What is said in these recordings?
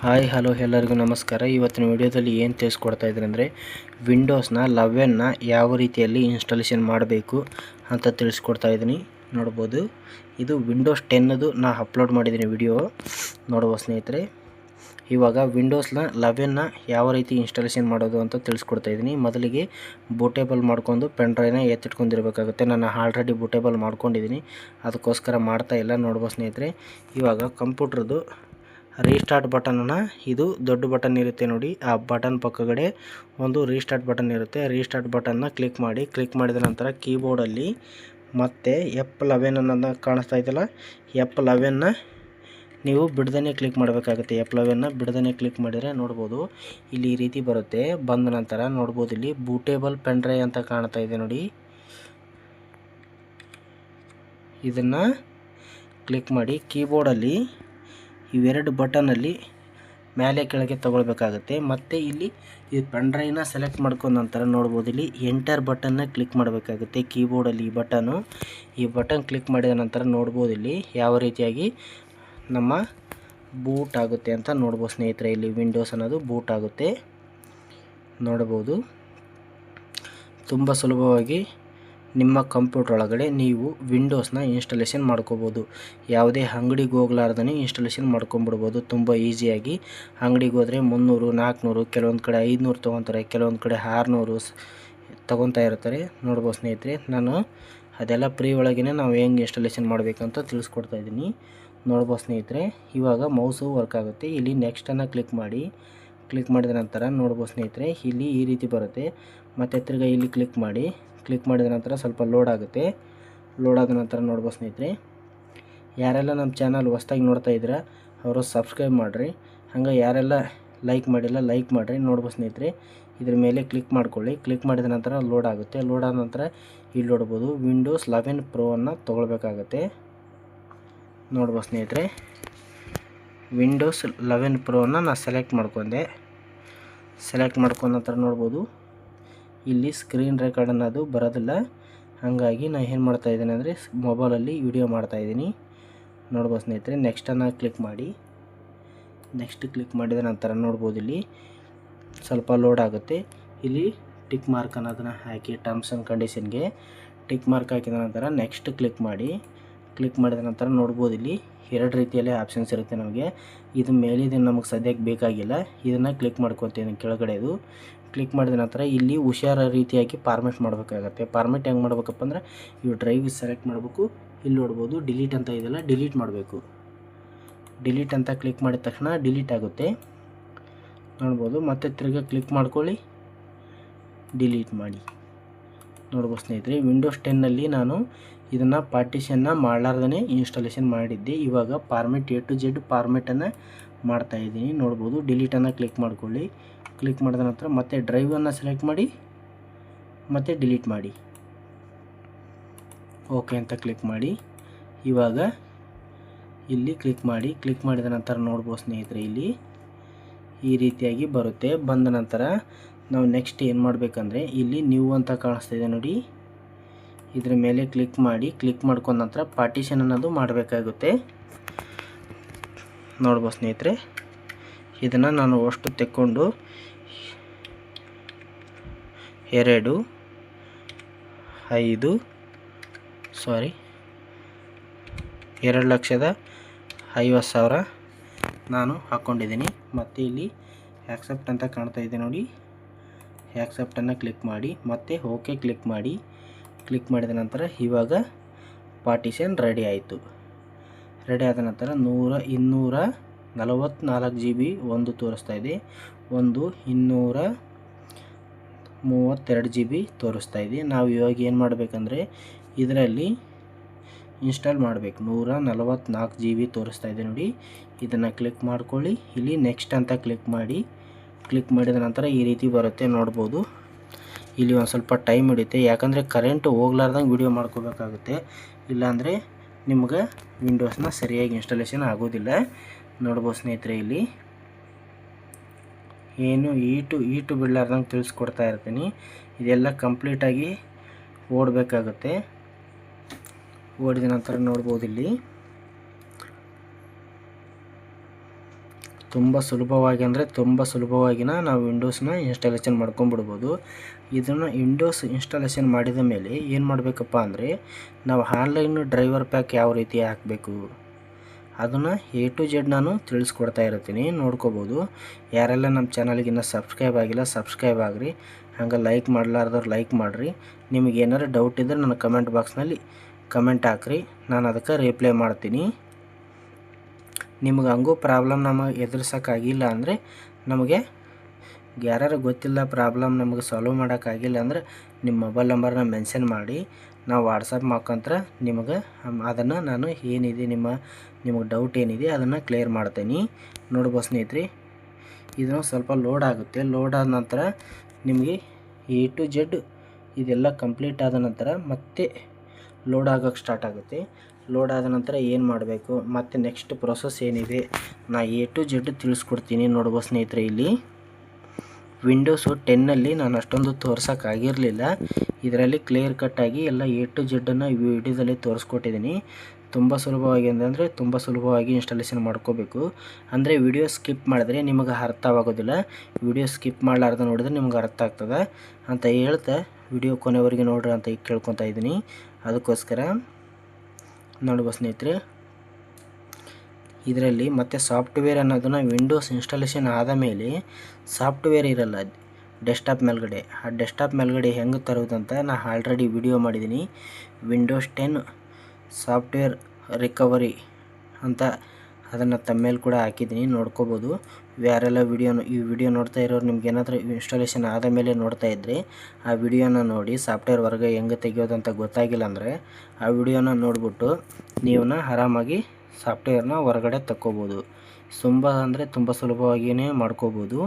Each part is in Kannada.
ಹಾಯ್, ಹಲೋ ಎಲ್ಲರಿಗೂ ನಮಸ್ಕಾರ. ಇವತ್ತಿನ ವಿಡಿಯೋದಲ್ಲಿ ಏನು ತಿಳಿಸ್ಕೊಡ್ತಾ ಇದ್ದೀನಿ ಅಂದರೆ ವಿಂಡೋಸ್ನ ಲವೆನ್ನ ಯಾವ ರೀತಿಯಲ್ಲಿ ಇನ್ಸ್ಟಾಲೇಷನ್ ಮಾಡಬೇಕು ಅಂತ ತಿಳಿಸ್ಕೊಡ್ತಾ ಇದ್ದೀನಿ. ನೋಡ್ಬೋದು. ಇದು ವಿಂಡೋಸ್ ಟೆನ್ನದು ನಾ ಅಪ್ಲೋಡ್ ಮಾಡಿದ್ದೀನಿ ವಿಡಿಯೋ ನೋಡುವ ಸ್ನೇಹಿತರೆ. ಇವಾಗ ವಿಂಡೋಸ್ನ ಲವೆನ್ನ ಯಾವ ರೀತಿ ಇನ್ಸ್ಟಾಲೇಷನ್ ಮಾಡೋದು ಅಂತ ತಿಳಿಸ್ಕೊಡ್ತಾ ಇದ್ದೀನಿ. ಮೊದಲಿಗೆ ಬೂಟೇಬಲ್ ಮಾಡ್ಕೊಂಡು ಪೆನ್ ಡ್ರೈವ್ನ ಎತ್ತಿಟ್ಕೊಂಡಿರ್ಬೇಕಾಗುತ್ತೆ. ನಾನು ಆಲ್ರೆಡಿ ಬೂಟೇಬಲ್ ಮಾಡ್ಕೊಂಡಿದ್ದೀನಿ. ಅದಕ್ಕೋಸ್ಕರ ಮಾಡ್ತಾ ಇಲ್ಲ. ನೋಡ್ಬೋದು ಸ್ನೇಹಿತರೆ. ಇವಾಗ ಕಂಪ್ಯೂಟ್ರದ್ದು ರೀಸ್ಟಾರ್ಟ್ ಬಟನನ್ನು ಇದು ದೊಡ್ಡ ಬಟನ್ ಇರುತ್ತೆ ನೋಡಿ, ಆ ಬಟನ್ ಪಕ್ಕಗಡೆ ಒಂದು ರೀಸ್ಟಾರ್ಟ್ ಬಟನ್ ಇರುತ್ತೆ. ರೀಸ್ಟಾರ್ಟ್ ಬಟನ್ನ ಕ್ಲಿಕ್ ಮಾಡಿ ಕ್ಲಿಕ್ ಮಾಡಿದ ನಂತರ ಕೀಬೋರ್ಡಲ್ಲಿ ಮತ್ತೆ ಎಪ್ ಲೆವೆನ್ ಅನ್ನೋದನ್ನ ಕಾಣಿಸ್ತಾ ಇದೆಯಲ್ಲ ಎಪ್ ಲೆವೆನ್ನ ನೀವು ಬಿಡ್ದೇ ಕ್ಲಿಕ್ ಮಾಡಬೇಕಾಗುತ್ತೆ. ಎಪ್ ಲೆವೆನ್ನ ಬಿಡ್ದೇ ಕ್ಲಿಕ್ ಮಾಡಿದರೆ ನೋಡ್ಬೋದು, ಇಲ್ಲಿ ಈ ರೀತಿ ಬರುತ್ತೆ. ಬಂದ ನಂತರ ನೋಡ್ಬೋದು, ಇಲ್ಲಿ ಬೂಟೇಬಲ್ ಪೆನ್ ಡ್ರೈವ್ ಅಂತ ಕಾಣ್ತಾ ಇದೆ ನೋಡಿ. ಇದನ್ನು ಕ್ಲಿಕ್ ಮಾಡಿ ಕೀಬೋರ್ಡಲ್ಲಿ ಇವೆರಡು ಬಟನಲ್ಲಿ ಮೇಲೆ ಕೆಳಗೆ ತಗೊಳ್ಬೇಕಾಗುತ್ತೆ. ಮತ್ತು ಇಲ್ಲಿ ಈ ಪೆನ್ ಡ್ರೈವ್ನ ಸೆಲೆಕ್ಟ್ ಮಾಡ್ಕೊಂಡ ನಂತರ ನೋಡ್ಬೋದು, ಇಲ್ಲಿ ಎಂಟರ್ ಬಟನ್ನ ಕ್ಲಿಕ್ ಮಾಡಬೇಕಾಗುತ್ತೆ. ಕೀಬೋರ್ಡಲ್ಲಿ ಈ ಬಟನು ಈ ಬಟನ್ ಕ್ಲಿಕ್ ಮಾಡಿದ ನಂತರ ನೋಡ್ಬೋದು, ಇಲ್ಲಿ ಯಾವ ರೀತಿಯಾಗಿ ನಮ್ಮ ಬೂಟ್ ಆಗುತ್ತೆ ಅಂತ ನೋಡ್ಬೋದು ಸ್ನೇಹಿತರೆ. ಇಲ್ಲಿ ವಿಂಡೋಸ್ ಅನ್ನೋದು ಬೂಟ್ ಆಗುತ್ತೆ. ನೋಡ್ಬೋದು. ತುಂಬ ಸುಲಭವಾಗಿ ನಿಮ್ಮ ಕಂಪ್ಯೂಟರ್ ಒಳಗಡೆ ನೀವು ವಿಂಡೋಸ್ನ ಇನ್ಸ್ಟಾಲೇಷನ್ ಮಾಡ್ಕೋಬೋದು. ಯಾವುದೇ ಅಂಗಡಿಗೆ ಹೋಗ್ಲಾರ್ದೇ ಇನ್ಸ್ಟಾಲೇಷನ್ ಮಾಡ್ಕೊಂಬಿಡ್ಬೋದು ತುಂಬ ಈಸಿಯಾಗಿ ಅಂಗಡಿಗೆ ಹೋದರೆ ಮುನ್ನೂರು ನಾಲ್ಕುನೂರು ಕೆಲವೊಂದು ಕಡೆ ಐದುನೂರು ತೊಗೊತಾರೆ, ಕೆಲವೊಂದು ಕಡೆ ಆರುನೂರು ತೊಗೊತಾ ಇರ್ತಾರೆ. ನೋಡ್ಬೋದು ಸ್ನೇಹಿತರೆ, ನಾನು ಅದೆಲ್ಲ ಫ್ರೀ ಒಳಗೇ ನಾವು ಹೆಂಗೆ ಇನ್ಸ್ಟಾಲೇಷನ್ ಮಾಡಬೇಕಂತ ತಿಳಿಸ್ಕೊಡ್ತಾ ಇದ್ದೀನಿ. ನೋಡ್ಬೋದು ಸ್ನೇಹಿತರೆ, ಇವಾಗ ಮೌಸು ವರ್ಕ್ ಆಗುತ್ತೆ. ಇಲ್ಲಿ ನೆಕ್ಸ್ಟನ್ನು ಕ್ಲಿಕ್ ಮಾಡಿ. ಕ್ಲಿಕ್ ಮಾಡಿದ ನಂತರ ನೋಡ್ಬೋದು ಸ್ನೇಹಿತರೆ, ಇಲ್ಲಿ ಈ ರೀತಿ ಬರುತ್ತೆ. ಮತ್ತು ತಿರ್ಗಾ ಇಲ್ಲಿ ಕ್ಲಿಕ್ ಮಾಡಿ. ಕ್ಲಿಕ್ ಮಾಡಿದ ನಂತರ ಸ್ವಲ್ಪ ಲೋಡ್ ಆಗುತ್ತೆ. ಲೋಡ್ ಆದ ನಂತರ ನೋಡ್ಬೋದು ಸ್ನೇಹಿತರೆ. ಯಾರೆಲ್ಲ ನಮ್ಮ ಚಾನಲ್ ಹೊಸ್ದಾಗಿ ನೋಡ್ತಾ ಇದ್ದೀರಾ, ಅವರು ಸಬ್ಸ್ಕ್ರೈಬ್ ಮಾಡಿರಿ. ಹಂಗೆ ಯಾರೆಲ್ಲ ಲೈಕ್ ಮಾಡಿಲ್ಲ ಲೈಕ್ ಮಾಡಿರಿ. ನೋಡ್ಬೋದು ಸ್ನೇಹಿತರೆ. ಇದ್ರ ಮೇಲೆ ಕ್ಲಿಕ್ ಮಾಡ್ಕೊಳ್ಳಿ. ಕ್ಲಿಕ್ ಮಾಡಿದ ನಂತರ ಲೋಡ್ ಆಗುತ್ತೆ. ಲೋಡ್ ಆದ ನಂತರ ಇಲ್ಲಿ ನೋಡ್ಬೋದು ವಿಂಡೋಸ್ ಲೆವೆನ್ ಪ್ರೋವನ್ನು ತೊಗೊಳ್ಬೇಕಾಗತ್ತೆ. ನೋಡ್ಬೋದು ಸ್ನೇಹಿತರೆ. ವಿಂಡೋಸ್ ಲೆವೆನ್ ಪ್ರೋನ ನಾನು ಸೆಲೆಕ್ಟ್ ಮಾಡ್ಕೊಂಡೆ. ಸೆಲೆಕ್ಟ್ ಮಾಡ್ಕೊಂಡ ನಂತರ ನೋಡ್ಬೋದು ಇಲ್ಲಿ ಸ್ಕ್ರೀನ್ ರೆಕಾರ್ಡ್ ಅನ್ನೋದು ಬರೋದಿಲ್ಲ. ಹಾಗಾಗಿ ನಾನು ಏನು ಮಾಡ್ತಾ ಇದ್ದೀನಿ ಅಂದರೆ ಮೊಬೈಲಲ್ಲಿ ವಿಡಿಯೋ ಮಾಡ್ತಾ ಇದ್ದೀನಿ. ನೋಡ್ಬೋದು ಸ್ನೇಹಿತರೆ ನೆಕ್ಸ್ಟನ್ನು ಕ್ಲಿಕ್ ಮಾಡಿ. ನೆಕ್ಸ್ಟ್ ಕ್ಲಿಕ್ ಮಾಡಿದ ನಂತರ ನೋಡ್ಬೋದು ಇಲ್ಲಿ ಸ್ವಲ್ಪ ಲೋಡ್ ಆಗುತ್ತೆ. ಇಲ್ಲಿ ಟಿಕ್ ಮಾರ್ಕ್ ಅನ್ನೋದನ್ನು ಹಾಕಿ ಟರ್ಮ್ಸ್ ಆ್ಯಂಡ್ ಕಂಡೀಷನ್ಗೆ ಟಿಕ್ ಮಾರ್ಕ್ ಹಾಕಿದ ನಂತರ ನೆಕ್ಸ್ಟ್ ಕ್ಲಿಕ್ ಮಾಡಿ. ಕ್ಲಿಕ್ ಮಾಡಿದ ನಂತರ ನೋಡ್ಬೋದು ಇಲ್ಲಿ ಎರಡು ರೀತಿಯಲ್ಲಿ ಆಪ್ಷನ್ಸ್ ಇರುತ್ತೆ ನಮಗೆ. ಇದು ಮೇಲಿದೆ, ನಮಗೆ ಸದ್ಯಕ್ಕೆ ಬೇಕಾಗಿಲ್ಲ. ಇದನ್ನು ಕ್ಲಿಕ್ ಮಾಡ್ಕೊತೀನಿ ಕೆಳಗಡೆದು. ಕ್ಲಿಕ್ ಮಾಡಿದ ನಂತರ ಇಲ್ಲಿ ಹುಷಾರ ರೀತಿಯಾಗಿ ಫಾರ್ಮೆಟ್ ಮಾಡಬೇಕಾಗತ್ತೆ. ಫಾರ್ಮೆಟ್ ಹೆಂಗೆ ಮಾಡ್ಬೇಕಪ್ಪ ಅಂದ್ರೆ ಇವು ಡ್ರೈವ್ ಸೆಲೆಕ್ಟ್ ಮಾಡಬೇಕು. ಇಲ್ಲಿ ನೋಡ್ಬೋದು ಡಿಲೀಟ್ ಅಂತ ಇದೆಲ್ಲ ಡಿಲೀಟ್ ಮಾಡಬೇಕು. ಡಿಲೀಟ್ ಅಂತ ಕ್ಲಿಕ್ ಮಾಡಿದ ತಕ್ಷಣ ಡಿಲೀಟ್ ಆಗುತ್ತೆ. ನೋಡ್ಬೋದು, ಮತ್ತೆ ತಿರ್ಗಾ ಕ್ಲಿಕ್ ಮಾಡ್ಕೊಳ್ಳಿ. ಡಿಲೀಟ್ ಮಾಡಿ. ನೋಡ್ಬೋದು ಸ್ನೇಹಿತರೆ ವಿಂಡೋಸ್ ಟೆನ್ನಲ್ಲಿ ನಾನು ಇದನ್ನು ಪಾರ್ಟಿಷನ್ನ ಮಾಡಲಾರ್ದೇ ಇನ್ಸ್ಟಾಲೇಷನ್ ಮಾಡಿದ್ದೆ. ಇವಾಗ ಫಾರ್ಮೆಟ್ ಎ ಟು ಜೆಡ್ ಫಾರ್ಮೆಟನ್ನು ಮಾಡ್ತಾಯಿದ್ದೀನಿ ನೋಡ್ಬೋದು. ಡಿಲೀಟನ್ನು ಕ್ಲಿಕ್ ಮಾಡ್ಕೊಳ್ಳಿ. ಕ್ಲಿಕ್ ಮಾಡಿದ ನಂತರ ಮತ್ತೆ ಡ್ರೈವನ್ನು ಸೆಲೆಕ್ಟ್ ಮಾಡಿ, ಮತ್ತು ಡಿಲೀಟ್ ಮಾಡಿ. ಓಕೆ ಅಂತ ಕ್ಲಿಕ್ ಮಾಡಿ. ಇವಾಗ ಇಲ್ಲಿ ಕ್ಲಿಕ್ ಮಾಡಿ. ಕ್ಲಿಕ್ ಮಾಡಿದ ನಂತರ ನೋಡ್ಬೋದು ಸ್ನೇಹಿತರೆ ಇಲ್ಲಿ ಈ ರೀತಿಯಾಗಿ ಬರುತ್ತೆ. ಬಂದ ನಂತರ ನಾವು ನೆಕ್ಸ್ಟ್ ಏನು ಮಾಡಬೇಕಂದ್ರೆ ಇಲ್ಲಿ ನ್ಯೂ ಅಂತ ಕಾಣಿಸ್ತಾ ಇದೆ ನೋಡಿ. ಇದರ ಮೇಲೆ ಕ್ಲಿಕ್ ಮಾಡಿ. ಕ್ಲಿಕ್ ಮಾಡ್ಕೊಂಡ ನಂತರ ಪಾರ್ಟಿಷನ್ ಅನ್ನೋದು ಮಾಡಬೇಕಾಗುತ್ತೆ. ನೋಡ್ಬೋದು ಸ್ನೇಹಿತರೆ, ಇದನ್ನು ನಾನು ಅಷ್ಟು ತೆಕ್ಕೊಂಡು ಎರಡು, ಐದು ಸಾರಿ ಎರಡು ಲಕ್ಷದ ಐವತ್ತು ಸಾವಿರ ನಾನು ಹಾಕ್ಕೊಂಡಿದ್ದೀನಿ ಮತ್ತು ಇಲ್ಲಿ ಆ್ಯಕ್ಸೆಪ್ಟ್ ಅಂತ ಕಾಣ್ತಾ ಇದೆ ನೋಡಿ. ಆ್ಯಕ್ಸೆಪ್ಟನ್ನು ಕ್ಲಿಕ್ ಮಾಡಿ, ಮತ್ತೆ ಓಕೆ ಕ್ಲಿಕ್ ಮಾಡಿ. ಕ್ಲಿಕ್ ಮಾಡಿದ ನಂತರ ಇವಾಗ ಪಾರ್ಟಿಷನ್ ರೆಡಿ ಆಯಿತು. ರೆಡಿ ಆದ ನಂತರ ನೂರ ಇನ್ನೂರ ನಲವತ್ತ್ನಾಲ್ಕು ಜಿ ಬಿ ಒಂದು ತೋರಿಸ್ತಾ ಇದೆ. ಒಂದು ಇನ್ನೂರ ಮೂವತ್ತೆರಡು ಜಿ ಬಿ ತೋರಿಸ್ತಾ ಇದೆ. ನಾವು ಇವಾಗ ಏನು ಮಾಡಬೇಕಂದ್ರೆ ಇದರಲ್ಲಿ ಇನ್ಸ್ಟಾಲ್ ಮಾಡಬೇಕು. ನೂರ ನಲವತ್ತ್ನಾಲ್ಕು ಜಿ ಬಿ ತೋರಿಸ್ತಾ ಇದೆ ನೋಡಿ. ಇದನ್ನು ಕ್ಲಿಕ್ ಮಾಡ್ಕೊಳ್ಳಿ. ಇಲ್ಲಿ ನೆಕ್ಸ್ಟ್ ಅಂತ ಕ್ಲಿಕ್ ಮಾಡಿ. ಕ್ಲಿಕ್ ಮಾಡಿದ ನಂತರ ಈ ರೀತಿ ಬರುತ್ತೆ ನೋಡ್ಬೋದು. ಇಲ್ಲಿ ಒಂದು ಸ್ವಲ್ಪ ಟೈಮ್ ಹಿಡಿಯುತ್ತೆ. ಯಾಕಂದರೆ ಕರೆಂಟ್ ಹೋಗ್ಲಾರ್ದಂಗೆ ವಿಡಿಯೋ ಮಾಡ್ಕೋಬೇಕಾಗುತ್ತೆ. ಇಲ್ಲಾಂದರೆ ನಿಮ್ಗೆ ವಿಂಡೋಸ್ನ ಸರಿಯಾಗಿ ಇನ್ಸ್ಟಾಲೇಷನ್ ಆಗೋದಿಲ್ಲ. ನೋಡ್ಬೋದು ಸ್ನೇಹಿತರೆ ಇಲ್ಲಿ. ಏನು ಈಟು ಈಟು ಬಿಡ್ಲಾರ್ದಂಗೆ ತಿಳಿಸ್ಕೊಡ್ತಾ ಇರ್ತೀನಿ. ಇದೆಲ್ಲ ಕಂಪ್ಲೀಟಾಗಿ ಓಡಬೇಕಾಗುತ್ತೆ. ಓಡಿದ ನಂತರ ನೋಡ್ಬೋದು ಇಲ್ಲಿ. ತುಂಬ ಸುಲಭವಾಗಿ ಅಂದರೆ ತುಂಬ ಸುಲಭವಾಗಿನ ನಾವು ವಿಂಡೋಸ್ನ ಇನ್ಸ್ಟಾಲೇಷನ್ ಮಾಡ್ಕೊಂಬಿಡ್ಬೋದು ಇದನ್ನು ವಿಂಡೋಸ್ ಇನ್ಸ್ಟಾಲೇಷನ್ ಮಾಡಿದ ಮೇಲೆ ಏನು ಮಾಡಬೇಕಪ್ಪ ಅಂದರೆ ನಾವು ಆನ್ಲೈನ್ ಡ್ರೈವರ್ ಪ್ಯಾಕ್ ಯಾವ ರೀತಿ ಹಾಕಬೇಕು? ಅದನ್ನು ಎ ಟು ಜೆಡ್ ನಾನು ತಿಳಿಸ್ಕೊಡ್ತಾ ಇರ್ತೀನಿ, ನೋಡ್ಕೋಬೋದು. ಯಾರೆಲ್ಲ ನಮ್ಮ ಚಾನಲ್ಗೆ ಇನ್ನೂ ಸಬ್ಸ್ಕ್ರೈಬ್ ಆಗಿಲ್ಲ ಸಬ್ಸ್ಕ್ರೈಬ್ ಆಗಿರಿ. ಹಂಗೆ ಲೈಕ್ ಮಾಡಲಾರ್ದವ್ರು ಲೈಕ್ ಮಾಡಿರಿ. ನಿಮಗೆ ಏನಾರು ಡೌಟ್ ಇದ್ದರೆ ನನ್ನ ಕಮೆಂಟ್ ಬಾಕ್ಸ್ನಲ್ಲಿ ಕಮೆಂಟ್ ಹಾಕ್ರಿ. ನಾನು ಅದಕ್ಕೆ ರಿಪ್ಲೈ ಮಾಡ್ತೀನಿ. ನಿಮಗೆ ಹಂಗೂ ಪ್ರಾಬ್ಲಮ್ ನಮಗೆ ಎದುರ್ಸೋಕ್ಕಾಗಿಲ್ಲ ಅಂದರೆ ನಮಗೆ ಯಾರ್ಯಾರು ಗೊತ್ತಿಲ್ಲ ಪ್ರಾಬ್ಲಮ್ ನಮಗೆ ಸಾಲ್ವ್ ಮಾಡೋಕ್ಕಾಗಿಲ್ಲ ಅಂದ್ರೆ ನಿಮ್ಮ ಮೊಬೈಲ್ ನಂಬರ್ನ ಮೆನ್ಷನ್ ಮಾಡಿ, ನಾವು ವಾಟ್ಸಪ್ ಮಾಡ್ಕೊಂತ್ರ ನಿಮಗೆ ಅದನ್ನು ನಾನು ಏನಿದೆ ನಿಮ್ಮ, ನಿಮಗೆ ಡೌಟ್ ಏನಿದೆ ಅದನ್ನು ಕ್ಲಿಯರ್ ಮಾಡ್ತೀನಿ. ನೋಡ್ಬೋದು ಸ್ನೇಹಿತರೆ ಇದನ್ನು ಸ್ವಲ್ಪ ಲೋಡ್ ಆಗುತ್ತೆ. ಲೋಡ್ ಆದ ನಂತರ ನಿಮಗೆ ಎ ಟು ಜೆಡ್ ಇದೆಲ್ಲ ಕಂಪ್ಲೀಟ್ ಆದ ನಂತರ ಮತ್ತೆ ಲೋಡ್ ಆಗೋಕ್ಕೆ ಸ್ಟಾರ್ಟ್ ಆಗುತ್ತೆ. ಲೋಡ್ ಆದ ನಂತರ ಏನು ಮಾಡಬೇಕು? ಮತ್ತು ನೆಕ್ಸ್ಟ್ ಪ್ರೊಸೆಸ್ ಏನಿದೆ? ನಾ ಎ ಟು ಜೆಡ್ ತಿಳಿಸ್ಕೊಡ್ತೀನಿ ನೋಡ್ಬೋದು ಸ್ನೇಹಿತರೆ ಇಲ್ಲಿ. ವಿಂಡೋಸು ಟೆನ್ನಲ್ಲಿ ನಾನು ಅಷ್ಟೊಂದು ತೋರ್ಸೋಕ್ಕಾಗಿರಲಿಲ್ಲ ಇದರಲ್ಲಿ ಕ್ಲಿಯರ್ ಕಟ್ಟಾಗಿ ಎಲ್ಲ ಎ ಟು ಜೆಡ್ಡನ್ನು ವಿಡಿಯೋದಲ್ಲಿ ತೋರಿಸ್ಕೊಟ್ಟಿದ್ದೀನಿ ತುಂಬ ಸುಲಭವಾಗಿ ಅಂತಂದರೆ ತುಂಬ ಸುಲಭವಾಗಿ ಇನ್ಸ್ಟಾಲೇಷನ್ ಮಾಡ್ಕೋಬೇಕು. ಅಂದರೆ ವಿಡಿಯೋ ಸ್ಕಿಪ್ ಮಾಡಿದ್ರೆ ನಿಮಗೆ ಅರ್ಥವಾಗೋದಿಲ್ಲ. ವಿಡಿಯೋ ಸ್ಕಿಪ್ ಮಾಡಲಾರ್ದ ನೋಡಿದ್ರೆ ನಿಮ್ಗೆ ಅರ್ಥ ಆಗ್ತದೆ. ಅಂತ ಹೇಳ್ತಾ ವಿಡಿಯೋ ಕೊನೆವರೆಗೆ ನೋಡ್ರಿ ಅಂತ ಈಗ ಕೇಳ್ಕೊತಾ ಇದ್ದೀನಿ. ಅದಕ್ಕೋಸ್ಕರ ನೋಡುವ ಸ್ನೇಹಿತರೆ, ಇದರಲ್ಲಿ ಮತ್ತು ಸಾಫ್ಟ್ವೇರ್ ಅನ್ನೋದನ್ನು ವಿಂಡೋಸ್ ಇನ್ಸ್ಟಾಲೇಷನ್ ಆದ ಮೇಲೆ ಸಾಫ್ಟ್ವೇರ್ ಇರಲ್ಲ ಡೆಸ್ಕ್ಟಾಪ್ ಮೇಲ್ಗಡೆ. ಆ ಡೆಸ್ಕ್ಟಾಪ್ ಮೇಲ್ಗಡೆ ಹೆಂಗೆ ತರುವುದಂತ ನಾನು ಆಲ್ರೆಡಿ ವಿಡಿಯೋ ಮಾಡಿದ್ದೀನಿ ವಿಂಡೋಸ್ ಟೆನ್ ಸಾಫ್ಟ್ವೇರ್ ರಿಕವರಿ ಅಂತ ಅದನ್ನು ತಮ್ಮೇಲೆ ಕೂಡ ಹಾಕಿದ್ದೀನಿ, ನೋಡ್ಕೋಬೋದು. ಯಾರೆಲ್ಲ ವಿಡಿಯೋನ, ಈ ವಿಡಿಯೋ ನೋಡ್ತಾ ಇರೋರು ನಿಮ್ಗೆ ಏನಾದರೂ ಇನ್ಸ್ಟಾಲೇಷನ್ ಆದ ಮೇಲೆ ನೋಡ್ತಾ ಇದ್ದರೆ ಆ ವಿಡಿಯೋನ ನೋಡಿ ಸಾಫ್ಟ್ವೇರ್ ವರ್ಗ ಹೆಂಗೆ ತೆಗಿಯೋದಂತ ಗೊತ್ತಾಗಿಲ್ಲ ಅಂದರೆ ಆ ವಿಡಿಯೋನ ನೋಡಿಬಿಟ್ಟು ನೀವನ್ನ ಆರಾಮಾಗಿ ಸಾಫ್ಟ್ವೇರ್ನ ಹೊರಗಡೆ ತಕ್ಕೋಬೋದು. ತುಂಬ ಅಂದರೆ ತುಂಬ ಸುಲಭವಾಗಿಯೇ ಮಾಡ್ಕೋಬೋದು.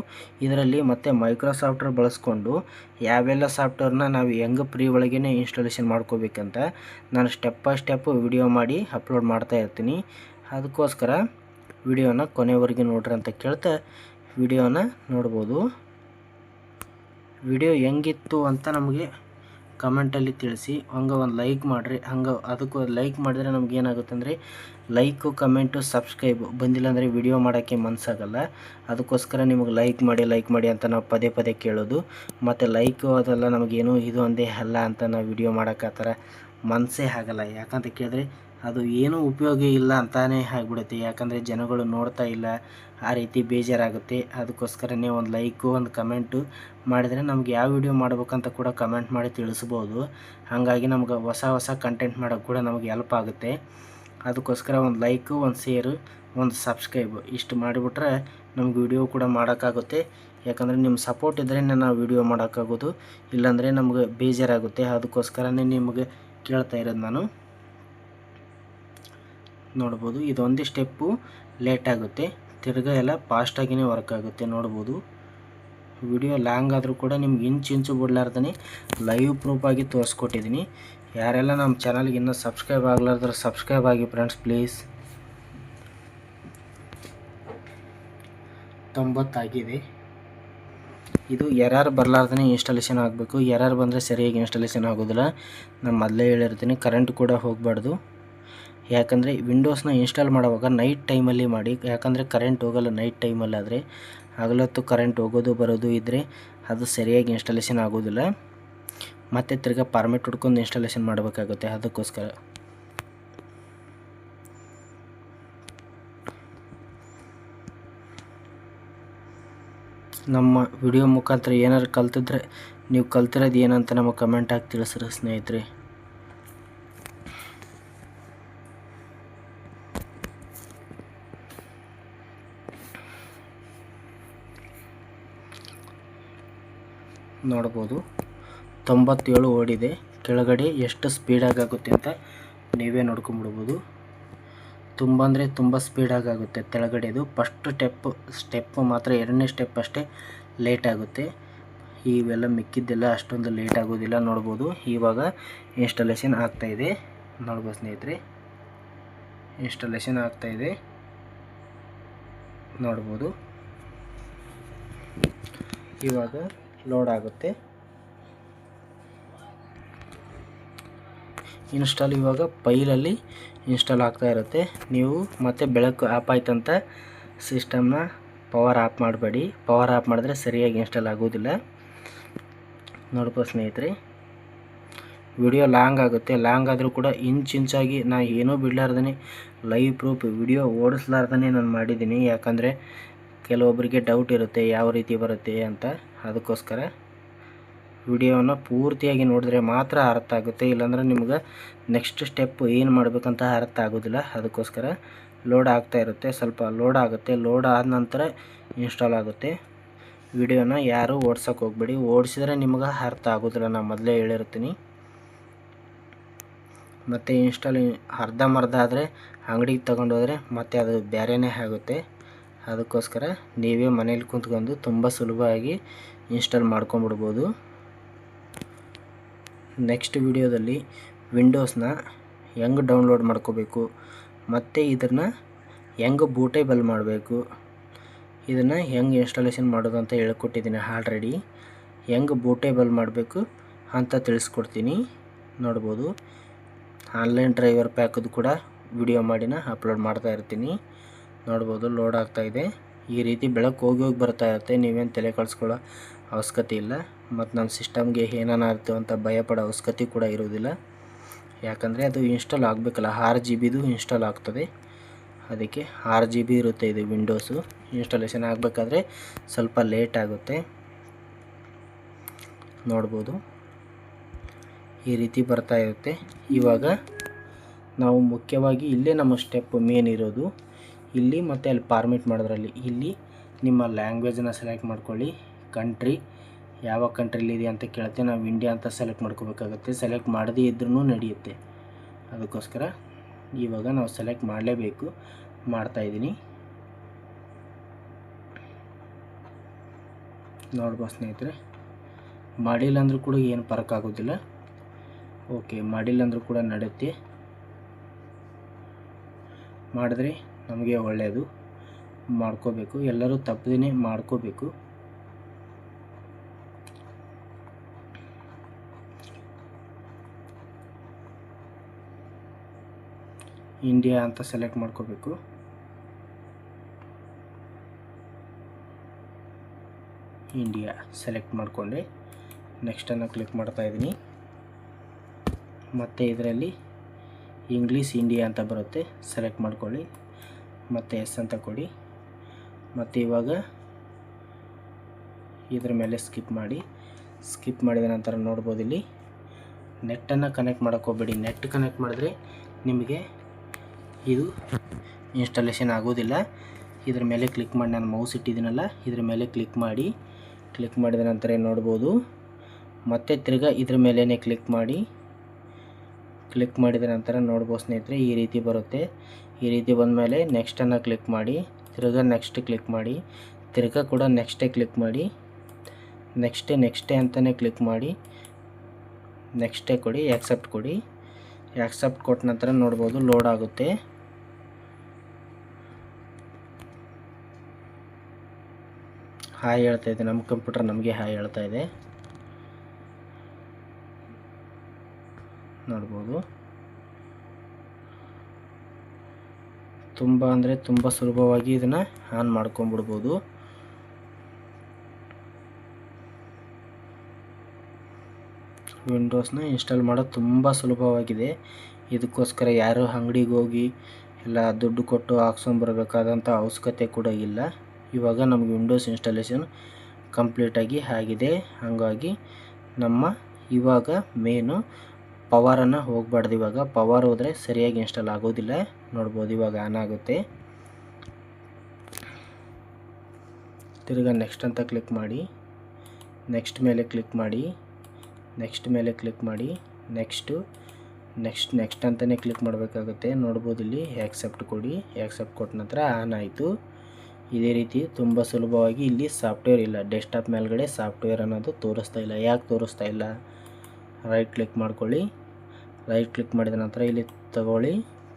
ಇದರಲ್ಲಿ ಮತ್ತು ಮೈಕ್ರೋಸಾಫ್ಟ್ವೇರ್ ಬಳಸ್ಕೊಂಡು ಯಾವೆಲ್ಲ ಸಾಫ್ಟ್ವೇರ್ನ ನಾವು ಹೆಂಗೆ ಪ್ರೀ ಒಳಗೇ ಇನ್ಸ್ಟಾಲೇಷನ್ ಮಾಡ್ಕೋಬೇಕಂತ ನಾನು ಸ್ಟೆಪ್ ಬೈ ಸ್ಟೆಪ್ ವಿಡಿಯೋ ಮಾಡಿ ಅಪ್ಲೋಡ್ ಮಾಡ್ತಾ ಇರ್ತೀನಿ. ಅದಕ್ಕೋಸ್ಕರ ವಿಡಿಯೋನ ಕೊನೆವರೆಗೆ ನೋಡ್ರಿ ಅಂತ ಕೇಳ್ತಾ ವಿಡಿಯೋನ ನೋಡ್ಬೋದು. ವಿಡಿಯೋ ಹೆಂಗಿತ್ತು ಅಂತ ನಮಗೆ ಕಮೆಂಟಲ್ಲಿ ತಿಳಿಸಿ. ಹಂಗೆ ಒಂದು ಲೈಕ್ ಮಾಡಿರಿ. ಹಂಗೆ ಅದಕ್ಕೂ ಲೈಕ್ ಮಾಡಿದ್ರೆ ನಮ್ಗೆ ಏನಾಗುತ್ತೆ ಅಂದರೆ ಲೈಕು, ಕಮೆಂಟು, ಸಬ್ಸ್ಕ್ರೈಬ್ ಬಂದಿಲ್ಲ ಅಂದರೆ ವಿಡಿಯೋ ಮಾಡೋಕ್ಕೆ ಮನಸ್ಸಾಗಲ್ಲ ಅದಕ್ಕೋಸ್ಕರ ನಿಮಗೆ ಲೈಕ್ ಮಾಡಿ ಲೈಕ್ ಮಾಡಿ ಅಂತ ನಾವು ಪದೇ ಪದೇ ಕೇಳೋದು. ಮತ್ತು ಲೈಕು ಅದೆಲ್ಲ ನಮಗೇನು ಇದು ಒಂದೇ ಅಲ್ಲ ಅಂತ ನಾವು ವಿಡಿಯೋ ಮಾಡೋಕ್ಕೆ ಆ ಥರ ಮನಸ್ಸೇ ಆಗಲ್ಲ. ಯಾಕಂತ ಕೇಳಿದ್ರೆ ಅದು ಏನೂ ಉಪಯೋಗ ಇಲ್ಲ ಅಂತಾನೇ ಆಗ್ಬಿಡುತ್ತೆ. ಯಾಕಂದರೆ ಜನಗಳು ನೋಡ್ತಾ ಇಲ್ಲ. ಆ ರೀತಿ ಬೇಜಾರಾಗುತ್ತೆ. ಅದಕ್ಕೋಸ್ಕರನೇ ಒಂದು ಲೈಕು, ಒಂದು ಕಮೆಂಟು ಮಾಡಿದರೆ ನಮ್ಗೆ ಯಾವ ವಿಡಿಯೋ ಮಾಡಬೇಕಂತ ಕೂಡ ಕಮೆಂಟ್ ಮಾಡಿ ತಿಳಿಸ್ಬೋದು. ಹಾಗಾಗಿ ನಮ್ಗೆ ಹೊಸ ಹೊಸ ಕಂಟೆಂಟ್ ಮಾಡೋಕ್ಕೆ ಕೂಡ ನಮಗೆ ಹೆಲ್ಪ್ ಆಗುತ್ತೆ. ಅದಕ್ಕೋಸ್ಕರ ಒಂದು ಲೈಕು, ಒಂದು ಶೇರು, ಒಂದು ಸಬ್ಸ್ಕ್ರೈಬ್ ಇಷ್ಟು ಮಾಡಿಬಿಟ್ರೆ ನಮ್ಗೆ ವಿಡಿಯೋ ಕೂಡ ಮಾಡೋಕ್ಕಾಗುತ್ತೆ. ಯಾಕಂದರೆ ನಿಮ್ಮ ಸಪೋರ್ಟ್ ಇದ್ರೇ ನಾವು ವಿಡಿಯೋ ಮಾಡೋಕ್ಕಾಗೋದು. ಇಲ್ಲಾಂದರೆ ನಮ್ಗೆ ಬೇಜಾರಾಗುತ್ತೆ. ಅದಕ್ಕೋಸ್ಕರನೇ ನಿಮಗೆ ಕೇಳ್ತಾ ಇರೋದು ನಾನು. ನೋಡ್ಬೋದು. ಇದೊಂದೇ ಸ್ಟೆಪ್ಪು ಲೇಟ್ ಆಗುತ್ತೆ. ತಿರ್ಗಾ ಎಲ್ಲ ಫಾಸ್ಟಾಗಿಯೇ ವರ್ಕ್ ಆಗುತ್ತೆ ನೋಡ್ಬೋದು. ವಿಡಿಯೋ ಲಾಂಗ್ ಆದರೂ ಕೂಡ ನಿಮ್ಗೆ ಇಂಚು ಇಂಚು ಬಿಡ್ಲಾರ್ದೇ ಲೈವ್ ಪ್ರೂಫಾಗಿ ತೋರಿಸ್ಕೊಟ್ಟಿದ್ದೀನಿ ಯಾರೆಲ್ಲ ನಮ್ಮ ಚಾನಲ್ಗೆ ಇನ್ನೂ ಸಬ್ಸ್ಕ್ರೈಬ್ ಆಗಲಾರ್ದ್ರೆ ಸಬ್ಸ್ಕ್ರೈಬ್ ಆಗಿ ಫ್ರೆಂಡ್ಸ್ ಪ್ಲೀಸ್ ತೊಂಬತ್ತಾಗಿದೆ. ಇದು ಯಾರು ಬರಲಾರ್ದೇ ಇನ್ಸ್ಟಾಲೇಷನ್ ಆಗಬೇಕು. ಯಾರು ಬಂದರೆ ಸರಿಯಾಗಿ ಇನ್ಸ್ಟಾಲೇಷನ್ ಆಗೋದಿಲ್ಲ. ನಾನು ಮೊದಲೇ ಹೇಳಿರ್ತೀನಿ ಕರೆಂಟ್ ಕೂಡ ಹೋಗಬಾರ್ದು. ಯಾಕಂದರೆ ವಿಂಡೋಸ್ನ ಇನ್ಸ್ಟಾಲ್ ಮಾಡುವಾಗ ನೈಟ್ ಟೈಮಲ್ಲಿ ಮಾಡಿ, ಯಾಕಂದರೆ ಕರೆಂಟ್ ಹೋಗಲ್ಲ ನೈಟ್ ಟೈಮಲ್ಲಾದರೆ ಹಗಲೊತ್ತು ಕರೆಂಟ್ ಹೋಗೋದು ಬರೋದು ಇದ್ದರೆ ಅದು ಸರಿಯಾಗಿ ಇನ್ಸ್ಟಾಲೇಷನ್ ಆಗೋದಿಲ್ಲ. ಮತ್ತು ತಿರ್ಗಿ ಪರ್ಮಿಟ್ ಹುಡ್ಕೊಂಡು ಇನ್ಸ್ಟಾಲೇಷನ್ ಮಾಡಬೇಕಾಗುತ್ತೆ ಅದಕ್ಕೋಸ್ಕರ. ನಮ್ಮ ವಿಡಿಯೋ ಮುಖಾಂತರ ಏನಾರು ಕಲ್ತಿದ್ರೆ, ನೀವು ಕಲ್ತಿರೋದು ಏನಂತ ನಮಗೆ ಕಮೆಂಟ್ ಹಾಕಿ ತಿಳಿಸ್ರಿ ಸ್ನೇಹಿತರೆ. ನೋಡ್ಬೋದು ತೊಂಬತ್ತೇಳು ಓಡಿದೆ. ಕೆಳಗಡೆ ಎಷ್ಟು ಸ್ಪೀಡಾಗಿ ಆಗುತ್ತೆ ಅಂತ ನೀವೇ ನೋಡ್ಕೊಂಬಿಡ್ಬೋದು ತುಂಬ ಅಂದರೆ ತುಂಬ ಸ್ಪೀಡಾಗಿ ಆಗುತ್ತೆ ಕೆಳಗಡೆದು ಫಸ್ಟ್ ಸ್ಟೆಪ್ ಸ್ಟೆಪ್ ಮಾತ್ರ ಎರಡನೇ ಸ್ಟೆಪ್ ಅಷ್ಟೇ ಲೇಟ್ ಆಗುತ್ತೆ. ಇವೆಲ್ಲ ಮಿಕ್ಕಿದ್ದೆಲ್ಲ ಅಷ್ಟೊಂದು ಲೇಟ್ ಆಗೋದಿಲ್ಲ ನೋಡ್ಬೋದು. ಇವಾಗ ಇನ್ಸ್ಟಾಲೇಷನ್ ಆಗ್ತಾಯಿದೆ ನೋಡ್ಬೋದು ಸ್ನೇಹಿತರೆ. ಇನ್ಸ್ಟಾಲೇಷನ್ ಆಗ್ತಾಯಿದೆ ನೋಡ್ಬೋದು. ಇವಾಗ ಲೋಡ್ ಆಗುತ್ತೆ. ಇನ್ಸ್ಟಾಲ್ ಇವಾಗ ಪೈಲಲ್ಲಿ ಇನ್ಸ್ಟಾಲ್ ಆಗ್ತಾ ಇರುತ್ತೆ. ನೀವು ಮತ್ತೆ ಬೆಳಕು ಆಪ್ ಆಯ್ತಂತ ಸಿಸ್ಟಮ್ನ ಪವರ್ ಆಫ್ ಮಾಡಬೇಡಿ. ಪವರ್ ಆಫ್ ಮಾಡಿದ್ರೆ ಸರಿಯಾಗಿ ಇನ್ಸ್ಟಾಲ್ ಆಗೋದಿಲ್ಲ ನೋಡ್ಬೋದು ಸ್ನೇಹಿತರೆ ವಿಡಿಯೋ ಲಾಂಗ್ ಆಗುತ್ತೆ. ಲಾಂಗ್ ಆದರೂ ಕೂಡ ಇಂಚ್ ಇಂಚಾಗಿ ನಾ ಏನೂ ಬಿಡಲಾರ್ದೇ ಲೈವ್ ಪ್ರೂಫ್ ವಿಡಿಯೋ ಓಡಿಸ್ಲಾರ್ದೇ ನಾನು ಮಾಡಿದ್ದೀನಿ. ಯಾಕಂದರೆ ಕೆಲವೊಬ್ಬರಿಗೆ ಡೌಟ್ ಇರುತ್ತೆ, ಯಾವ ರೀತಿ ಬರುತ್ತೆ ಅಂತ ಅದಕ್ಕೋಸ್ಕರ ವಿಡಿಯೋನ ಪೂರ್ತಿಯಾಗಿ ನೋಡಿದ್ರೆ ಮಾತ್ರ ಅರ್ಥ ಆಗುತ್ತೆ, ಇಲ್ಲಾಂದ್ರೆ ನಿಮ್ಗೆ ನೆಕ್ಸ್ಟ್ ಸ್ಟೆಪ್ ಏನು ಮಾಡಬೇಕಂತ ಅರ್ಥ ಆಗೋದಿಲ್ಲ. ಅದಕ್ಕೋಸ್ಕರ ಲೋಡ್ ಆಗ್ತಾ ಇರುತ್ತೆ, ಸ್ವಲ್ಪ ಲೋಡ್ ಆಗುತ್ತೆ. ಲೋಡ್ ಆದ ನಂತರ ಇನ್ಸ್ಟಾಲ್ ಆಗುತ್ತೆ. ವಿಡಿಯೋನ ಯಾರೂ ಓಡ್ಸೋಕೆ ಹೋಗ್ಬೇಡಿ. ಓಡಿಸಿದ್ರೆ ನಿಮ್ಗೆ ಅರ್ಥ ಆಗೋದಿಲ್ಲ ನಾನು ಮೊದಲೇ ಹೇಳಿರ್ತೀನಿ. ಮತ್ತು ಇನ್ಸ್ಟಾಲ್ ಅರ್ಧಂಬರ್ಧ ಆದರೆ ಅಂಗಡಿಗೆ ತಗೊಂಡೋದ್ರೆ ಮತ್ತೆ ಅದು ಬೇರೆಯೇ ಆಗುತ್ತೆ. ಅದಕ್ಕೋಸ್ಕರ ನೀವೇ ಮನೇಲಿ ಕುಂತ್ಕೊಂಡು ತುಂಬ ಸುಲಭವಾಗಿ ಇನ್ಸ್ಟಾಲ್ ಮಾಡ್ಕೊಂಬಿಡ್ಬೋದು ನೆಕ್ಸ್ಟ್ ವಿಡಿಯೋದಲ್ಲಿ ವಿಂಡೋಸ್ನ ಹೆಂಗೆ ಡೌನ್ಲೋಡ್ ಮಾಡ್ಕೋಬೇಕು, ಮತ್ತು ಇದನ್ನು ಹೆಂಗೆ ಬೂಟೇಬಲ್ ಮಾಡಬೇಕು, ಇದನ್ನು ಹೆಂಗೆ ಇನ್ಸ್ಟಾಲೇಷನ್ ಮಾಡೋದು ಅಂತ ಹೇಳ್ಕೊಟ್ಟಿದ್ದೀನಿ ಆಲ್ರೆಡಿ. ಹೆಂಗೆ ಬೂಟೇಬಲ್ ಮಾಡಬೇಕು ಅಂತ ತಿಳಿಸ್ಕೊಡ್ತೀನಿ, ನೋಡ್ಬೋದು. ಆನ್ಲೈನ್ ಡ್ರೈವರ್ ಪ್ಯಾಕದು ಕೂಡ ವಿಡಿಯೋ ಮಾಡಿನ ಅಪ್ಲೋಡ್ ಮಾಡ್ತಾ ಇರ್ತೀನಿ. ನೋಡ್ಬೋದು ಲೋಡ್ ಆಗ್ತಾ ಇದೆ. ಈ ರೀತಿ ಬೆಳಕು ಹೋಗಿ ಹೋಗಿ ಬರ್ತಾ ಇರುತ್ತೆ. ನೀವೇನು ತಲೆ ಕಳಿಸ್ಕೊಳ್ಳೋ ಅವಶ್ಯಕತೆ ಇಲ್ಲ. ಮತ್ತು ನಮ್ಮ ಸಿಸ್ಟಮ್ಗೆ ಏನಾನಾಯ್ತು ಅಂತ ಭಯಪಡೋ ಅವಶ್ಯಕತೆ ಕೂಡ ಇರೋದಿಲ್ಲ ಯಾಕಂದರೆ ಅದು ಇನ್ಸ್ಟಾಲ್ ಆಗಬೇಕಲ್ಲ. ಆರು ಜಿ ಬಿದು ಇನ್ಸ್ಟಾಲ್ ಆಗ್ತದೆ. ಅದಕ್ಕೆ ಆರು ಜಿ ಬಿ ಇರುತ್ತೆ ಇದು ವಿಂಡೋಸು ಇನ್ಸ್ಟಾಲೇಷನ್ ಆಗಬೇಕಾದ್ರೆ ಸ್ವಲ್ಪ ಲೇಟ್ ಆಗುತ್ತೆ. ನೋಡ್ಬೋದು. ಈ ರೀತಿ ಬರ್ತಾ ಇರುತ್ತೆ. ಇವಾಗ ನಾವು ಮುಖ್ಯವಾಗಿ ಇಲ್ಲೇ ನಮ್ಮ ಸ್ಟೆಪ್ ಮೇನ್ ಇರೋದು. ಇಲ್ಲಿ ಮತ್ತು ಅಲ್ಲಿ ಪಾರ್ಮಿಟ್ ಮಾಡೋದ್ರಲ್ಲಿ ಇಲ್ಲಿ ನಿಮ್ಮ ಲ್ಯಾಂಗ್ವೇಜನ್ನು ಸೆಲೆಕ್ಟ್ ಮಾಡ್ಕೊಳ್ಳಿ. ಕಂಟ್ರಿ ಯಾವ ಕಂಟ್ರಿಲಿ ಇದೆ ಅಂತ ಕೇಳುತ್ತೆ. ನಾವು ಇಂಡಿಯಾ ಅಂತ ಸೆಲೆಕ್ಟ್ ಮಾಡ್ಕೋಬೇಕಾಗುತ್ತೆ. ಸೆಲೆಕ್ಟ್ ಮಾಡದೇ ಇದ್ರೂ ನಡೆಯುತ್ತೆ. ಅದಕ್ಕೋಸ್ಕರ ಇವಾಗ ನಾವು ಸೆಲೆಕ್ಟ್ ಮಾಡಲೇಬೇಕು. ಮಾಡ್ತಾಯಿದ್ದೀನಿ ನೋಡ್ಬೋದು ಸ್ನೇಹಿತರೆ. ಮಾಡಿಲ್ಲ ಅಂದರೂ ಕೂಡ ಏನು ಫರಕ್ ಆಗೋದಿಲ್ಲ. ಓಕೆ ಮಾಡಿಲ್ಲ ಅಂದರೂ ಕೂಡ ನಡೆಯುತ್ತೆ. ಮಾಡಿದ್ರೆ ನಮಗೆ ಒಳ್ಳೆಯದು ಮಾಡ್ಕೋಬೇಕು. ಎಲ್ಲರೂ ತಪ್ಪದೇ ಮಾಡ್ಕೋಬೇಕು. ಇಂಡಿಯಾ ಅಂತ ಸೆಲೆಕ್ಟ್ ಮಾಡ್ಕೋಬೇಕು. ಇಂಡಿಯಾ ಸೆಲೆಕ್ಟ್ ಮಾಡಿಕೊಂಡೆ. ನೆಕ್ಸ್ಟನ್ನು ಕ್ಲಿಕ್ ಮಾಡ್ತಾ ಇದ್ದೀನಿ. ಮತ್ತು ಇದರಲ್ಲಿ ಇಂಗ್ಲೀಷ್ ಇಂಡಿಯಾ ಅಂತ ಬರುತ್ತೆ. ಸೆಲೆಕ್ಟ್ ಮಾಡ್ಕೊಳ್ಳಿ. ಮತ್ತು ಎಸ್ ಅಂತ ಕೊಡಿ. ಮತ್ತು ಇವಾಗ ಇದ್ರ ಮೇಲೆ ಸ್ಕಿಪ್ ಮಾಡಿ. ಸ್ಕಿಪ್ ಮಾಡಿದ ನಂತರ ನೋಡ್ಬೋದು ಇಲ್ಲಿ. ನೆಟ್ಟನ್ನು ಕನೆಕ್ಟ್ ಹೋಗ್ಬೇಡಿ. ನೆಟ್ ಕನೆಕ್ಟ್ ಮಾಡಿದ್ರೆ ನಿಮಗೆ ಇದು ಇನ್ಸ್ಟಾಲೇಷನ್ ಆಗೋದಿಲ್ಲ ಇದ್ರ ಮೇಲೆ ಕ್ಲಿಕ್ ಮಾಡಿ ನಾನು ಮೌಸ್ ಇಟ್ಟಿದ್ದೀನಲ್ಲ, ಇದ್ರ ಮೇಲೆ ಕ್ಲಿಕ್ ಮಾಡಿ. ಕ್ಲಿಕ್ ಮಾಡಿದ ನಂತರ ನೋಡ್ಬೋದು? ಮತ್ತೆ ತಿರ್ಗಾ ಇದ್ರ ಮೇಲೇ ಕ್ಲಿಕ್ ಮಾಡಿ. ಕ್ಲಿಕ್ ಮಾಡಿದ ನಂತರ ನೋಡ್ಬೋದು ಸ್ನೇಹಿತರೆ, ಈ ರೀತಿ ಬರುತ್ತೆ. ಈ ರೀತಿ ಬಂದಮೇಲೆ ನೆಕ್ಸ್ಟನ್ನು ಕ್ಲಿಕ್ ಮಾಡಿ, ತಿರ್ಗಾ ನೆಕ್ಸ್ಟ್ ಕ್ಲಿಕ್ ಮಾಡಿ, ತಿರ್ಗಾ ಕೂಡ ನೆಕ್ಸ್ಟೇ ಕ್ಲಿಕ್ ಮಾಡಿ ನೆಕ್ಸ್ಟೇ ನೆಕ್ಸ್ಟೇ ಅಂತಲೇ ಕ್ಲಿಕ್ ಮಾಡಿ ನೆಕ್ಸ್ಟೇ ಕೊಡಿ ಆ್ಯಕ್ಸೆಪ್ಟ್ ಕೊಡಿ. ಆ್ಯಕ್ಸೆಪ್ಟ್ ಕೊಟ್ಟ ನಂತರ ನೋಡ್ಬೋದು ಲೋಡ್ ಆಗುತ್ತೆ. ಹಾಯ್ ಹೇಳ್ತಾ ಇದೆ, ನಮ್ಮ ಕಂಪ್ಯೂಟರ್ ನಮಗೆ ಹಾಯ್ ಹೇಳ್ತಾ ಇದೆ. ನೋಡ್ಬೋದು. ತುಂಬ ಅಂದರೆ ತುಂಬ ಸುಲಭವಾಗಿ ಇದನ್ನು ಆನ್ ಮಾಡ್ಕೊಂಬಿಡ್ಬೋದು ವಿಂಡೋಸ್ನ ಇನ್ಸ್ಟಾಲ್ ಮಾಡೋದು ತುಂಬ ಸುಲಭವಾಗಿದೆ. ಇದಕ್ಕೋಸ್ಕರ ಯಾರು ಅಂಗಡಿಗೆ ಹೋಗಿ ಎಲ್ಲ ದುಡ್ಡು ಕೊಟ್ಟು ಹಾಕ್ಸ್ಕೊಂಬರ್ಬೇಕಾದಂಥ ಅವಶ್ಯಕತೆ ಕೂಡ ಇಲ್ಲ. ಇವಾಗ ನಮಗೆ ವಿಂಡೋಸ್ ಇನ್ಸ್ಟಾಲೇಷನ್ ಕಂಪ್ಲೀಟಾಗಿ ಆಗಿದೆ. ಹಾಗಾಗಿ ನಮ್ಮ ಇವಾಗ ಮೇನು ಪವರನ್ನು ಹೋಗಬಾರ್ದು ಇವಾಗ. ಪವರ್ ಹೋದರೆ ಸರಿಯಾಗಿ ಇನ್ಸ್ಟಾಲ್ ಆಗೋದಿಲ್ಲ. ನೋಡ್ಬೋದು ಇವಾಗ ಆನ್ ಆಗುತ್ತೆ. ತಿರ್ಗಾ ನೆಕ್ಸ್ಟ್ ಅಂತ ಕ್ಲಿಕ್ ಮಾಡಿ. ನೆಕ್ಸ್ಟ್ ಮೇಲೆ ಕ್ಲಿಕ್ ಮಾಡಿ. ನೆಕ್ಸ್ಟ್ ಮೇಲೆ ಕ್ಲಿಕ್ ಮಾಡಿ. ನೆಕ್ಸ್ಟು ನೆಕ್ಸ್ಟ್ ನೆಕ್ಸ್ಟ್ ಅಂತಲೇ ಕ್ಲಿಕ್ ಮಾಡಬೇಕಾಗುತ್ತೆ. ನೋಡ್ಬೋದು ಇಲ್ಲಿ ಆ್ಯಕ್ಸೆಪ್ಟ್ ಕೊಡಿ. ಆ್ಯಕ್ಸೆಪ್ಟ್ ಕೊಟ್ಟ ನಂತರ ಆನ್ ಆಯಿತು. ಇದೇ ರೀತಿ ತುಂಬ ಸುಲಭವಾಗಿ ಇಲ್ಲಿ ಸಾಫ್ಟ್ವೇರ್ ಇಲ್ಲ. ಡೆಸ್ಕ್ಟಾಪ್ ಮೇಲ್ಗಡೆ ಸಾಫ್ಟ್ವೇರ್ ಅನ್ನೋದು ತೋರಿಸ್ತಾ ಇಲ್ಲ. ಯಾಕೆ ತೋರಿಸ್ತಾ ಇಲ್ಲ? ರೈಟ್ ಕ್ಲಿಕ್ ಮಾಡ್ಕೊಳ್ಳಿ. ರೈಟ್ ಕ್ಲಿಕ್ ಮಾಡಿದ ನಂತರ ಇಲ್ಲಿ ತಗೊಳ್ಳಿ.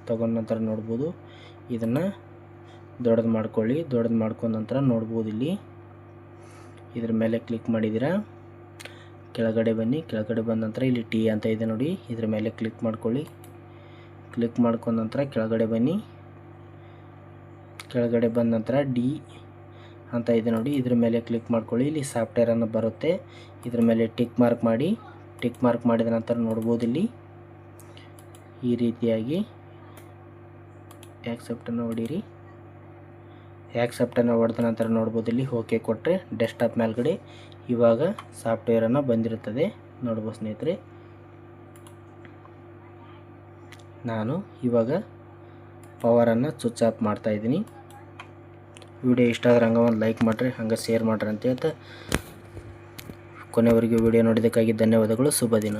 ತಗೊಂಡ ನಂತರ ನೋಡ್ಬೋದು. ಇದನ್ನು ದೊಡ್ಡದು ಮಾಡ್ಕೊಳ್ಳಿ. ದೊಡ್ಡದು ಮಾಡ್ಕೊಂಡ ನಂತರ ನೋಡ್ಬೋದು ಇಲ್ಲಿ. ಇದ್ರ ಮೇಲೆ ಕ್ಲಿಕ್ ಮಾಡಿದ್ದೀರಾ ಕೆಳಗಡೆ ಬನ್ನಿ. ಕೆಳಗಡೆ ಬಂದ ನಂತರ ಇಲ್ಲಿ ಟಿ ಅಂತ ಇದೆ ನೋಡಿ. ಇದ್ರ ಮೇಲೆ ಕ್ಲಿಕ್ ಮಾಡ್ಕೊಳ್ಳಿ. ಕ್ಲಿಕ್ ಮಾಡ್ಕೊಂಡ ನಂತರ ಕೆಳಗಡೆ ಬನ್ನಿ. ಕೆಳಗಡೆ ಬಂದ ನಂತರ ಡಿ ಅಂತ ಇದೆ ನೋಡಿ. ಇದ್ರ ಮೇಲೆ ಕ್ಲಿಕ್ ಮಾಡ್ಕೊಳ್ಳಿ. ಇಲ್ಲಿ ಸಾಫ್ಟ್ವೇರನ್ನು ಬರುತ್ತೆ. ಇದ್ರ ಮೇಲೆ ಟಿಕ್ ಮಾರ್ಕ್ ಮಾಡಿ. ಟಿಕ್ ಮಾರ್ಕ್ ಮಾಡಿದ ನಂತರ ನೋಡ್ಬೋದು ಇಲ್ಲಿ. ಈ ರೀತಿಯಾಗಿ ಆ್ಯಕ್ಸೆಪ್ಟನ್ನು ಹೊಡೀರಿ. ಆ್ಯಕ್ಸೆಪ್ಟನ್ನು ಹೊಡೆದ ನಂತರ ನೋಡ್ಬೋದು ಇಲ್ಲಿ ಓಕೆ ಕೊಟ್ಟರೆ ಡೆಸ್ಕ್ಟಾಪ್ ಮೇಲ್ಗಡೆ ಇವಾಗ ಸಾಫ್ಟ್ವೇರನ್ನು ಬಂದಿರುತ್ತದೆ. ನೋಡ್ಬೋದು ಸ್ನೇಹಿತರೆ. ನಾನು ಇವಾಗ ಪವರನ್ನು ಸ್ವಿಚ್ ಆಫ್ ಮಾಡ್ತಾಯಿದ್ದೀನಿ ವಿಡಿಯೋ ಇಷ್ಟ ಆದ್ರೆ ಹಂಗೆ ಒಂದು ಲೈಕ್ ಮಾಡಿರಿ, ಹಂಗೆ ಶೇರ್ ಮಾಡಿರಿ ಅಂತ ಹೇಳ್ತಾ ಕೊನೆವರೆಗೂ ವಿಡಿಯೋ ನೋಡಿದ್ದಕ್ಕಾಗಿ ಧನ್ಯವಾದಗಳು. ಶುಭ ದಿನ.